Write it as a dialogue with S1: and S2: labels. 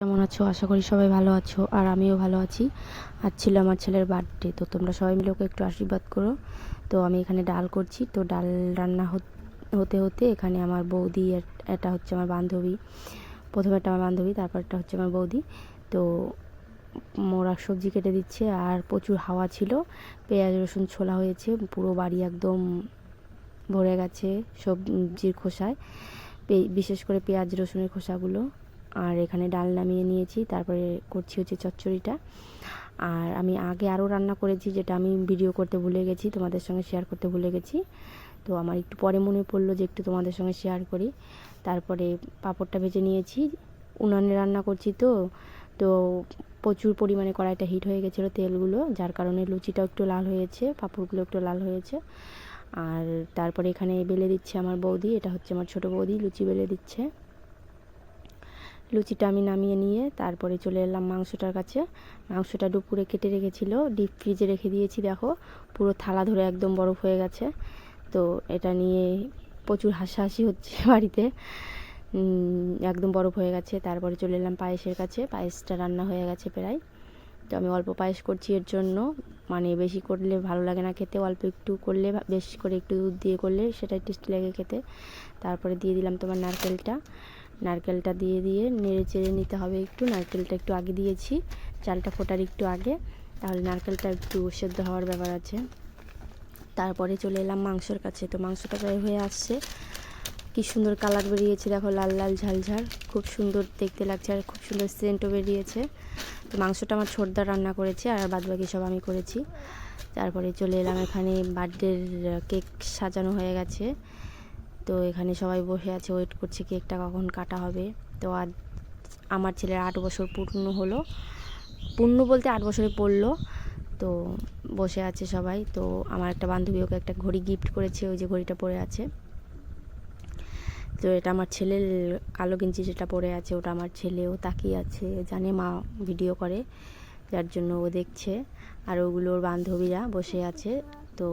S1: কেমন আছো? আশা করি সবাই ভালো আছো, আর আমিও ভালো আছি। আর ছিল আমার ছেলের বার্থডে তো তোমরা সবাই মিলে ওকে একটু আশীর্বাদ করো। তো আমি এখানে ডাল করছি, তো ডাল রান্না হত- হতে এখানে আমার বৌদি এটা হচ্ছে আমার বান্ধবী। প্রথমে একটা আমার বান্ধবী তারপরটা হচ্ছে আমার বৌদি। তো মোরা সবজি কেটে দিচ্ছে, আর প্রচুর হাওয়া ছিল। পেঁয়াজ, রসুন ছোলা হয়েছে, পুরো বাড়ি একদম ভরে গেছে সবজির খোসায়। বিশেষ করে পেঁয়াজ, রসুনের খোসাগুলো। আর এখানে ডাল নামিয়ে নিয়েছি, তারপরে করছি হচ্ছে চচ্চড়িটা। আর আমি আগে আরও রান্না করেছি, যেটা আমি ভিডিও করতে ভুলে গেছি, তোমাদের সঙ্গে শেয়ার করতে ভুলে গেছি। তো আমার একটু পরে মনে পড়ল যে একটু তোমাদের সঙ্গে শেয়ার করি। তারপরে পাঁপড়টা ভেজে নিয়েছি, উনানে রান্না করছি তো তো প্রচুর পরিমাণে কড়াইটা হিট হয়ে গেছিল তেলগুলো, যার কারণে লুচিটাও একটু লাল হয়েছে, পাঁপড়গুলো একটু লাল হয়েছে। আর তারপরে এখানে বেলে দিচ্ছে আমার বৌদি, এটা হচ্ছে আমার ছোটো বৌদি, লুচি বেলে দিচ্ছে। লুচিটা আমি নামিয়ে নিয়ে তারপরে চলে এলাম মাংসটার কাছে। মাংসটা দুপুরে কেটে রেখেছিল ডিপ ফ্রিজে রেখে দিয়েছি, দেখো। পুরো থালা ধরে একদম বরফ হয়ে গেছে। তো এটা নিয়ে প্রচুর হাসাহাসি হচ্ছে বাড়িতে। একদম বরফ হয়ে গেছে। তারপরে চলে এলাম পায়েসের কাছে। পায়েসটা রান্না হয়ে গেছে প্রায়। তো আমি অল্প পায়েস করছি এর জন্য। মানে বেশি করলে ভালো লাগে না খেতে, অল্প একটু করলে বেশি করে একটু দুধ দিয়ে করলে সেটাই টেস্টি লাগে খেতে। তারপরে দিয়ে দিলাম তোমার নারকেলটা। নারকেলটা দিয়ে দিয়ে নেড়ে চেড়ে নিতে হবে একটু। নারকেলটা একটু আগে দিয়েছি, চালটা ফোটার একটু আগে। তাহলে নারকেলটা একটু সেদ্ধ হওয়ার ব্যাপার আছে। তারপরে চলে এলাম মাংসর কাছে। তো মাংসটা প্রায় হয়ে আসছে। কি সুন্দর কালার বেরিয়েছে, দেখো লাল লাল ঝাল ঝাল খুব সুন্দর দেখতে লাগছে আর খুব সুন্দর সেন্টও বেরিয়েছে। তো মাংসটা আমার ছোটদা রান্না করেছে আর বাদ বাকি সব আমি করেছি। তারপরে চলে এলাম এখানে বার্থডের কেক সাজানো হয়ে গেছে। তো এখানে সবাই বসে আছে ওয়েট করছে কেকটা কখন কাটা হবে। তো আজ আমার ছেলের আট বছর পূর্ণ হলো। পূর্ণ বলতে আট বছরে পড়ল। তো বসে আছে সবাই। তো আমার একটা বান্ধবী ওকে একটা ঘড়ি গিফট করেছে, ওই যে ঘড়িটা পরে আছে। তো এটা আমার ছেলের কালো গেঞ্জি যেটা পরে আছে, ওটা আমার ছেলেও তাকিয়ে আছে, জানে মা ভিডিও করে, যার জন্য ও দেখছে। আর ওগুলো ওর বান্ধবীরা বসে আছে। তো